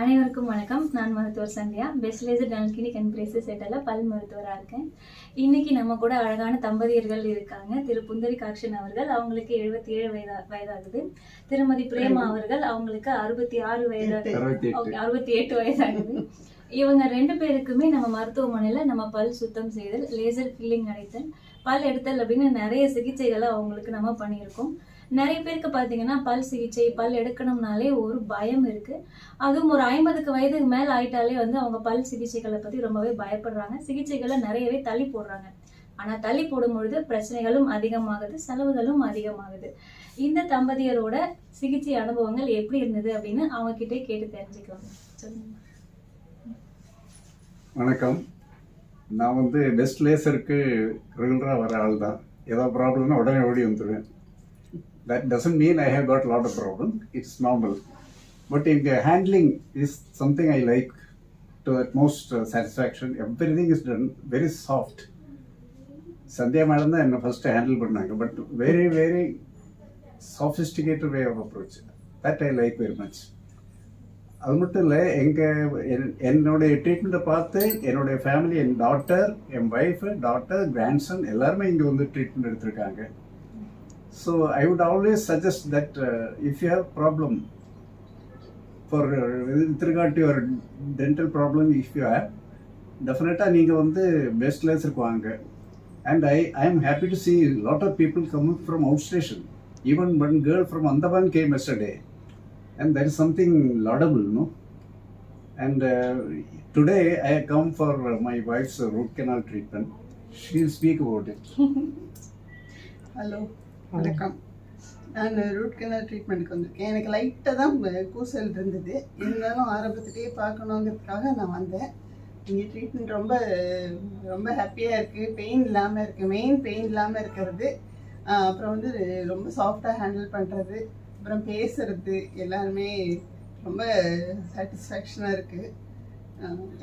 அனைவருக்கும் வணக்கம். நான் மருத்துவர் Sandhya. Best laser dental clinic and braces settle பல் மருத்துவராக இருக்கேன். இன்னைக்கு நம்ம கூட அழகான தம்பதியர்கள் இருக்காங்க. திரு புந்தரி காக்ஷன் அவர்கள் அவங்களுக்கு எழுபத்தி ஏழு வயதா வயதாகுது. திருமதி பிரேமா அவர்கள் அவங்களுக்கு அறுபத்தி ஆறு வயதாகுது அறுபத்தி எட்டு ஓகே அறுபத்தி எட்டு வயதாகுது. இவங்க ரெண்டு பேருக்குமே நம்ம மருத்துவமனையில நம்ம பல் சுத்தம் செய்தல் லேசர் ஃபில்லிங் அடைத்தல் பல் எடுத்தல் அப்படின்னு நிறைய சிகிச்சைகளை அவங்களுக்கு நம்ம பண்ணியிருக்கோம். நிறைய பேருக்கு பார்த்தீங்கன்னா பல் சிகிச்சை பல் எடுக்கணும்னாலே ஒரு பயம் இருக்கு. அதுவும் ஒரு ஐம்பதுக்கு வயதுக்கு மேல ஆயிட்டாலே வந்து அவங்க பல் சிகிச்சைகளை பத்தி ரொம்பவே பயப்படுறாங்க. சிகிச்சைகளை நிறையவே தள்ளி போடுறாங்க. ஆனா தள்ளி போடும் பொழுது பிரச்சனைகளும் அதிகமாகுது செலவுகளும் அதிகமாகுது. இந்த தம்பதியரோட சிகிச்சை அனுபவங்கள் எப்படி இருந்தது அப்படின்னு அவங்க கிட்டே கேட்டு தெரிஞ்சுக்கலாம். சொல்லுங்க. வணக்கம். நான் வந்து பெஸ்ட் லேசருக்கு ரெகுலராக வர ஆள் தான் ஏதோ ப்ராப்ளம்னா உடனே ஓடி வந்துடுவேன் that doesn't mean I have got lot of problem it's normal but இங்க handling is something I like to at most satisfaction everything is done very soft Sandhya madam தான் என்னை ஃபஸ்ட்டு ஹேண்டில் பண்ணாங்க. But very very sophisticated way of approach that I like very much அது மட்டும் இல்லை எங்கள் என்னுடைய ட்ரீட்மெண்ட்டை பார்த்து என்னுடைய ஃபேமிலி என் டாக்டர் என் ஒய்ஃபு டாட்டர் கிராண்ட்சன் எல்லாருமே இங்கே வந்து ட்ரீட்மெண்ட் எடுத்திருக்காங்க. So would always suggest that uh, if you have problem for with regard to your dental problem if you have, டெஃபினட்டாக நீங்கள் வந்து பெஸ்ட் லேசருக்கு வாங்க. And I I am happy to see lot of people coming from outstation even one girl from Andaman came yesterday and that is something laudable, no and today I come for come for Ruth my treatment she'll speak about it hello வணக்கம். நான் root canal ட்ரீட்மெண்ட்டுக்கு வந்திருக்கேன். எனக்கு லைட்டாக தான் கூசல் இருந்தது. இருந்தாலும் ஆரம்பத்திலேயே பார்க்கணுங்கிறதுக்காக நான் வந்தேன். இங்கே ட்ரீட்மெண்ட் ரொம்ப ரொம்ப ஹாப்பியாக இருக்குது பெயின் இல்லாமல் இருக்குது மெயின் பெயின் இல்லாமல் இருக்கிறது. அப்புறம் வந்து ரொம்ப சாஃப்டாக ஹேண்டில் பண்ணுறது அப்புறம் பேசுறது. எல்லாருமே ரொம்ப சாட்டிஸ்ஃபேக்ஷனாக இருக்குது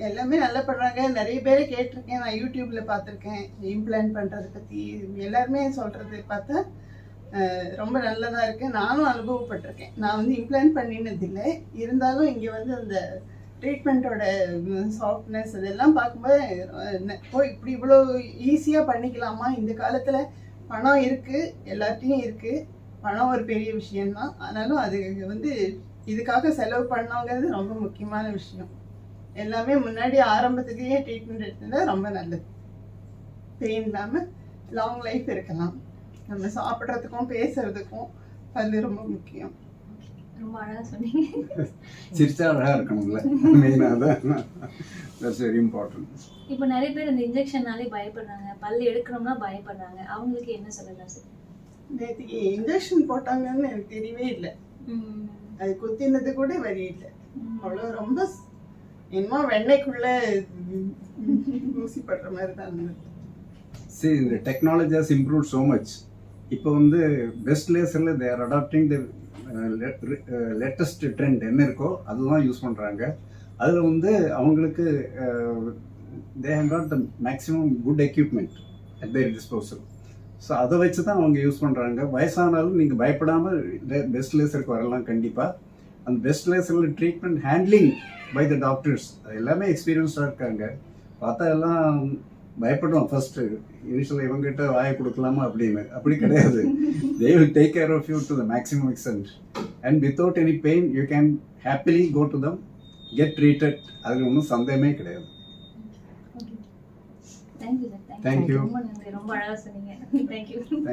எல்லாமே நல்லா பண்ணுறாங்க நிறைய பேர் கேட்டிருக்கேன். நான் யூடியூப்பில் பார்த்துருக்கேன். இம்ப்ளான்ட் பண்ணுறதை பற்றி எல்லாருமே சொல்கிறது பார்த்தா ரொம்ப நல்லதாக இருக்குது நானும் அனுபவப்பட்டிருக்கேன். நான் வந்து இம்ப்ளான்ட் பண்ணினதில்லை. இருந்தாலும் இங்கே வந்து அந்த ட்ரீட்மெண்ட்டோட சாஃப்ட்னஸ் அதெல்லாம் பார்க்கும்போது ஓ இப்படி இவ்வளோ ஈஸியாக பண்ணிக்கலாமா? இந்த காலத்தில் பணம் இருக்குது எல்லாத்தையும் இருக்குது பணம் ஒரு பெரிய விஷயம்தான். ஆனாலும் அது வந்து இதுக்காக செலவு பண்ணோங்கிறது ரொம்ப முக்கியமான விஷயம். எல்லாமே முன்னாடி ஆரம்பத்துலேயே ட்ரீட்மெண்ட் எடுத்ததா ரொம்ப நல்லது. பெயின் இல்லாமல் லாங் லைஃப் இருக்கலாம். நம்ம சாப்பிட்றதுக்கும் பேசுறதுக்கும் அது ரொம்ப முக்கியம். ரொம்ப அழகா சொன்னீங்க. சிரிச்சா அழகாக இருக்கணும்ல. மெயினாக தான். தட்ஸ் வெரி இம்பார்ட்டன்ட் இப்போ நிறைய பேர் இந்த இன்ஜெக்ஷன்னாலே பயப்படுறாங்க. பல் எடுக்கணும்னா பயப்படுறாங்க. அவங்களுக்கு என்ன சொல்லலாம் சார் நேற்றுக்கு இன்ஜெக்ஷன் போட்டாங்கன்னு எனக்கு தெரியவே இல்லை. அது குத்தினது கூட வரி இல்லை. அவ்வளோ ரொம்ப என்னமோ வெண்ணெய்க்குள்ள ஊசி படுற மாதிரி தான் இருந்தது. See இந்த technology has improve so much இப்போ வந்து best லேசரில் they're adapting the latest trend என்ன இருக்கோ அதுதான் யூஸ் பண்ணுறாங்க அதில் வந்து அவங்களுக்கு they have not the maximum good equipment at their disposal so அதை வச்சு தான் அவங்க யூஸ் பண்ணுறாங்க வயசானாலும் நீங்கள் பயப்படாமல் பெஸ்ட் லேசருக்கு வரலாம் கண்டிப்பாக அந்த best லேசரில் treatment handling by the doctors எல்லாமே எக்ஸ்பீரியன்ஸாக இருக்காங்க. பார்த்தா எல்லாம் பயப்படுவோம் ஃபர்ஸ்ட் இனிஷியல் இவங்ககிட்ட வாயை கொடுக்கலாமா அப்படின்னு. அப்படி கிடையாது. They will take care of you to the maximum extent and without any pain you can happily go to them get treated அதில் ஒன்றும் சந்தேகமே கிடையாது. Thank you you. ரொம்ப நன்றி. ரொம்ப அழகா சொன்னீங்க. Thank you thank